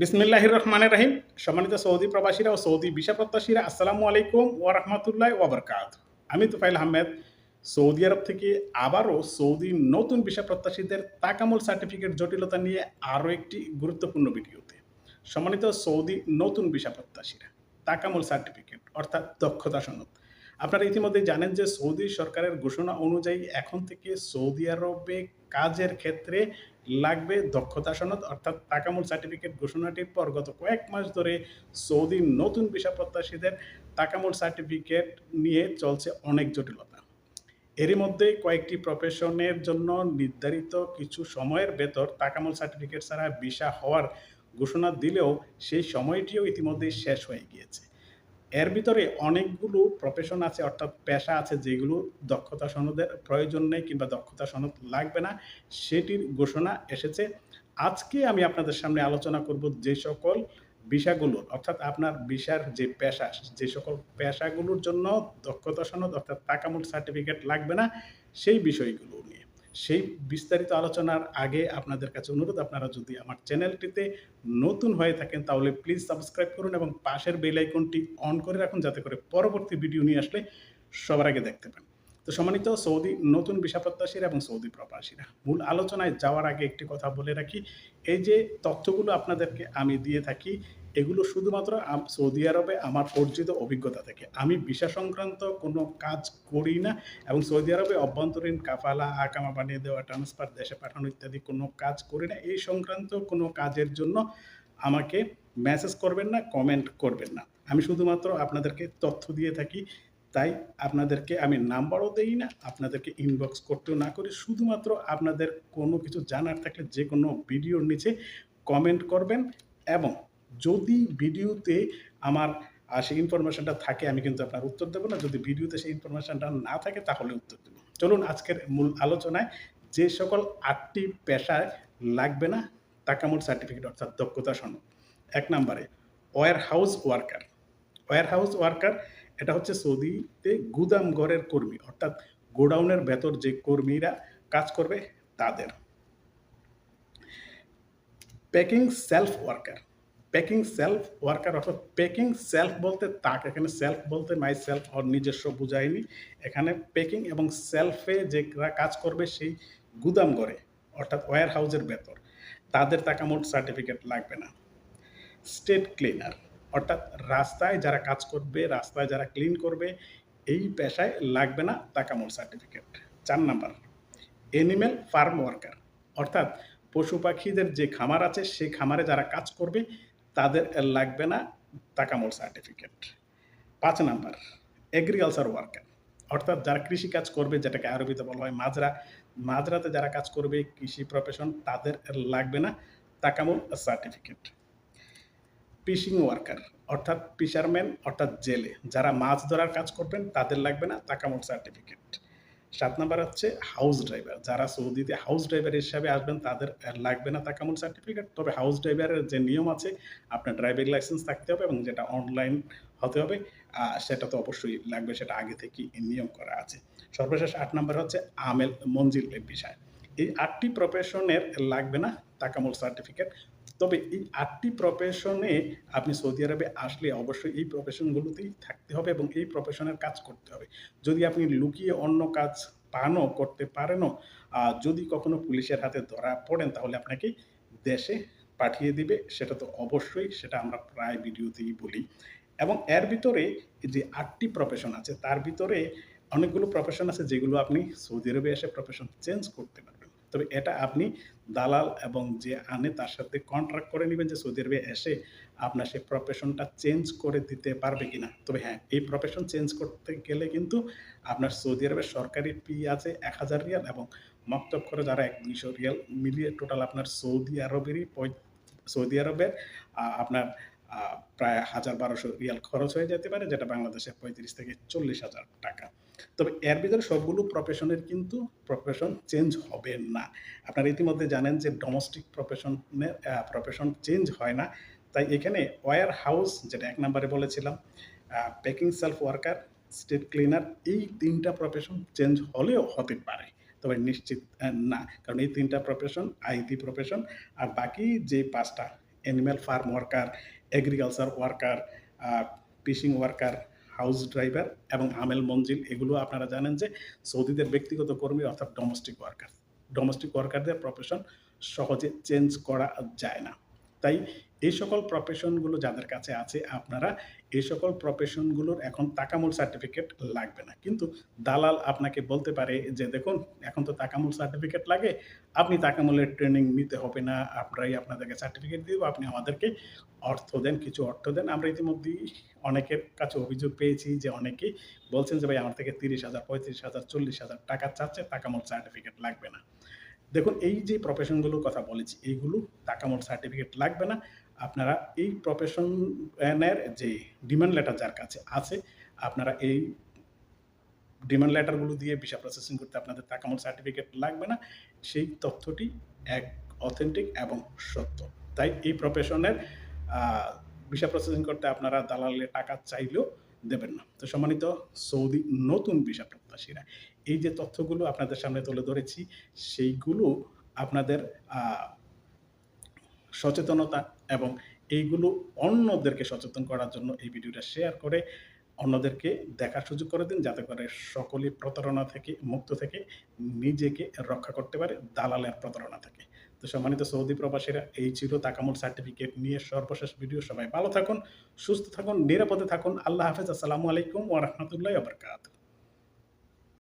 বিসমিল্লাহ রহমান রাহিম সম্মানিত সৌদি প্রবাসীরা ও সৌদি ভিসা প্রত্যাশীরা, আসসালামু আলাইকুম ও রহমতুল্লাহ ওবরকাত আমি তুফাইল আহমেদ। সৌদি আরব থেকে আবারও সৌদি নতুন ভিসা প্রত্যাশীদের তাকামুল সার্টিফিকেট জটিলতা নিয়ে আরও একটি গুরুত্বপূর্ণ ভিডিওতে। সম্মানিত সৌদি নতুন ভিসা প্রত্যাশীরা, তাকামুল সার্টিফিকেট, অর্থাৎ দক্ষতা সনদ আপনারা ইতিমধ্যে জানেন যে সৌদি সরকারের ঘোষণা অনুযায়ী এখন থেকে সৌদি আরবে কাজের ক্ষেত্রে লাগবে দক্ষতা সনদ, অর্থাৎ তাকামুল সার্টিফিকেট ঘোষণাটির পর গত কয়েক মাস ধরে সৌদি নতুন ভিসা প্রত্যাশীদের তাকামুল সার্টিফিকেট নিয়ে চলছে অনেক জটিলতা। এরই মধ্যে কয়েকটি প্রফেশনের জন্য নির্ধারিত কিছু সময়ের ভেতর তাকামুল সার্টিফিকেট ছাড়া ভিসা হওয়ার ঘোষণা দিলেও সেই সময়টিও ইতিমধ্যে শেষ হয়ে গিয়েছে। এর ভিতরে অনেকগুলো প্রফেশন আছে, অর্থাৎ পেশা আছে যেগুলো দক্ষতা সনদের প্রয়োজন নেই কিংবা দক্ষতা সনদ লাগবে না, সেটির ঘোষণা এসেছে। আজকে আমি আপনাদের সামনে আলোচনা করব যে সকল বিষয়গুলোর অর্থাৎ আপনার বিষার যে পেশা, যে সকল পেশাগুলোর জন্য দক্ষতা সনদ, অর্থাৎ তাকামুল সার্টিফিকেট লাগবে না, সেই বিষয়গুলো নিয়ে। সেই বিস্তারিত আলোচনার আগে আপনাদের কাছে অনুরোধ, আপনারা যদি আমার চ্যানেলটিতে নতুন হয়ে থাকেন তাহলে প্লিজ সাবস্ক্রাইব করুন এবং পাশের বেল আইকনটি অন করে রাখুন যাতে করে পরবর্তী ভিডিও নিয়ে আসলে সবার আগে দেখতে পান। তো সম্মানিত সৌদি নতুন ভিসা প্রত্যাশীরা এবং সৌদি প্রবাসীরা, মূল আলোচনায় যাওয়ার আগে একটি কথা বলে রাখি। এই যে তথ্যগুলো আপনাদেরকে আমি দিয়ে থাকি এগুলো শুধুমাত্র সৌদি আরবে আমার অর্জিত অভিজ্ঞতা থেকে। আমি ভিসা সংক্রান্ত কোনো কাজ করি না এবং সৌদি আরবে অভ্যন্তরীণ কাফালা, আকামা বানিয়ে দেওয়া ট্রান্সফার দেশে পাঠানো ইত্যাদি কোনো কাজ করি না। এই সংক্রান্ত কোনো কাজের জন্য আমাকে মেসেজ করবেন না কমেন্ট করবেন না। আমি শুধুমাত্র আপনাদেরকে তথ্য দিয়ে থাকি, তাই আপনাদেরকে আমি নাম্বারও দেই না, আপনাদেরকে ইনবক্স করতেও না করি। শুধুমাত্র আপনাদের কোনো কিছু জানার থাকলে যে কোনো ভিডিওর নিচে কমেন্ট করবেন এবং যদি ভিডিওতে আমার সেই ইনফরমেশনটা থাকে, আমি কিন্তু আপনার উত্তর দেবো না। যদি ভিডিওতে সেই ইনফরমেশনটা না থাকে, তাহলে উত্তর দেবো। চলুন আজকের মূল আলোচনায় যে সকল আটটি পেশায় লাগবে না তাকামুল সার্টিফিকেট অর্থাৎ দক্ষতা সনদ। এক নম্বরে warehouse worker warehouse worker এটা হচ্ছে সৌদিতে গুদাম ঘরের কর্মী, অর্থাৎ গোডাউনের ভেতর যে কর্মীরা কাজ করবে, তাদের। Packing shelf worker packing shelf worker অর্থাৎ প্যাকিং সেলফ বলতে তাক, এখানে সেলফ বলতে মাই সেলফ ওর নিজস্ব বুঝায়নি। এখানে প্যাকিং এবং সেলফে যে কাজ করবে সেই গুদাম ঘরে, অর্থাৎ ওয়ার হাউসের ভেতর। তাদের তাকামোট সার্টিফিকেট লাগবে না। স্টেট ক্লিনার অর্থাৎ রাস্তায় যারা কাজ করবে, রাস্তায় যারা ক্লিন করবে, এই পেশায় লাগবে না তাকামোল সার্টিফিকেট চার নাম্বার এনিম্যাল ফার্ম ওয়ার্কার অর্থাৎ পশু পাখিদের যে খামার আছে, সেই খামারে যারা কাজ করবে তাদের লাগবে না তাকামোল সার্টিফিকেট পাঁচ নাম্বার এগ্রিকালচার ওয়ার্কার অর্থাৎ যারা কৃষি কাজ করবে, যেটাকে আরবিতে বলা হয় মাজরা, মাজরাতে যারা কাজ করবে, কৃষি প্রফেশন তাদের লাগবে না তাকামুল সার্টিফিকেট ফিশিং ওয়ার্কার অর্থাৎ ফিশারম্যান অর্থাৎ জেলে, যারা মাছ ধরার কাজ করবেন, তাদের লাগবে না তাকামুল সার্টিফিকেট সাত নাম্বার হচ্ছে হাউস ড্রাইভার যারা সৌদিতে হাউস ড্রাইভার হিসাবে আসবেন, তাদের লাগবে না তাকামুল সার্টিফিকেট তবে হাউস ড্রাইভারের যে নিয়ম আছে, আপনার ড্রাইভিং লাইসেন্স থাকতে হবে এবং যেটা অনলাইন হতে হবে সেটা তো অবশ্যই লাগবে, সেটা আগে থেকেই নিয়ম করা আছে। সর্বশেষ আট নাম্বার হচ্ছে আমেল মঞ্জিল বিষয়। এই আটটি প্রফেশনের লাগবে না তাকামুল সার্টিফিকেট তবে এই আটটি প্রফেশনে আপনি সৌদি আরবে আসলে অবশ্যই এই প্রফেশনগুলোতেই থাকতে হবে এবং এই প্রফেশনের কাজ করতে হবে। যদি আপনি লুকিয়ে অন্য কাজ পানও, করতে পারেনও যদি কখনো পুলিশের হাতে ধরা পড়েন, তাহলে আপনাকে দেশে পাঠিয়ে দিবে। সেটা তো অবশ্যই, সেটা আমরা প্রায় ভিডিওতেই বলি। এবং এর ভিতরে যে আটটি প্রফেশন আছে, তার ভিতরে অনেকগুলো প্রফেশন আছে যেগুলো আপনি সৌদি আরবে এসে প্রফেশন চেঞ্জ করতে পারবেন। তবে এটা আপনি দালাল এবং যে আনে তার সাথে কন্ট্রাক্ট করে নেবেন যে সৌদি আরবে এসে আপনার সেই প্রফেশনটা চেঞ্জ করে দিতে পারবে কিনা। তবে হ্যাঁ এই প্রফেশন চেঞ্জ করতে গেলে কিন্তু আপনার সৌদি আরবের সরকারি ফি আছে এক হাজার রিয়াল এবং মক্তব করে যারা এক দুইশো রিয়াল মিলিয়ে টোটাল আপনার সৌদি আরবেরই সৌদি আরবের আপনার প্রায় হাজার বারোশো রিয়াল খরচ হয়ে যেতে পারে, যেটা বাংলাদেশে পঁয়ত্রিশ থেকে চল্লিশ হাজার টাকা। তবে এর ভিতরে সবগুলো প্রফেশনের কিন্তু প্রফেশন চেঞ্জ হবে না। আপনারা ইতিমধ্যে জানেন যে ডোমেস্টিক প্রফেশনের প্রফেশন চেঞ্জ হয় না। তাই এখানে ওয়ার হাউস যেটা এক নম্বরে বলেছিলাম packing shelf worker street cleaner এই তিনটা প্রফেশন চেঞ্জ হলেও হতে পারে। তবে নিশ্চিত না। কারণ এই তিনটা প্রফেশন আইটি প্রফেশন আর বাকি যে পাঁচটা animal farm worker agriculture worker fishing worker house driver এবং আমেল মঞ্জিল, এগুলো আপনারা জানেন যে সৌদিদের ব্যক্তিগত কর্মী অর্থাৎ ডোমেস্টিক ওয়ার্কার ডোমেস্টিক ওয়ার্কারদের প্রফেশন সহজে চেঞ্জ করা যায় না। তাই এই সকল প্রফেশনগুলো যাদের কাছে আছে, আপনারা এই সকল প্রফেশনগুলোর এখন তাকামুল সার্টিফিকেট লাগবে না। কিন্তু দালাল আপনাকে বলতে পারে যে, দেখুন, এখন তো তাকামুল সার্টিফিকেট লাগে, আপনি তাকামুলের ট্রেনিং নিতে হবে না, আমরাই আপনাদেরকে সার্টিফিকেট দিব, আপনি আমাদেরকে অর্থ দেন, কিছু অর্থ দেন। আমরা ইতিমধ্যেই অনেকের কাছে অভিযোগ পেয়েছি যে, অনেকেই বলছেন যে, ভাই, আমার থেকে তিরিশ হাজার, পঁয়ত্রিশ হাজার, চল্লিশ হাজার টাকা চাচ্ছে, তাকামুল সার্টিফিকেট লাগবে না। দেখুন, এই যে প্রফেশনগুলোর কথা বলেছি, এইগুলো তাকামুল সার্টিফিকেট লাগবে না। আপনারা এই প্রফেশনের যে ডিমান্ড লেটার যার কাছে আছে, আপনারা এই ডিমান্ড লেটারগুলো দিয়ে ভিসা প্রসেসিং করতে আপনাদের তাকামুল সার্টিফিকেট লাগবে না। সেই তথ্যটি এক অথেন্টিক এবং সত্য। তাই এই প্রফেশনের ভিসা প্রসেসিং করতে আপনারা দালালে টাকা চাইলেও দেবেন না। তো সম্মানিত সৌদি নতুন ভিসা প্রত্যাশীরা, এই যে তথ্যগুলো আপনাদের সামনে তুলে ধরেছি, সেইগুলো আপনাদের সচেতনতা এবং এইগুলো অন্যদেরকে সচেতন করার জন্য এই ভিডিওটা শেয়ার করে অন্যদেরকে দেখার সুযোগ করে দিন যাতে করে সকলে প্রতারণা থেকে, মুক্ত থেকে নিজেকে রক্ষা করতে পারে, দালালের প্রতারণা থেকে। তো সম্মানিত সৌদি প্রবাসীরা, এই ছিল তাকামুল সার্টিফিকেট নিয়ে সর্বশেষ ভিডিও সবাই ভালো থাকুন, সুস্থ থাকুন, নিরাপদে থাকুন। আল্লাহ হাফেজ। আসসালামু আলাইকুম ওয়া রাহমাতুল্লাহি ওয়া বারাকাতুহু।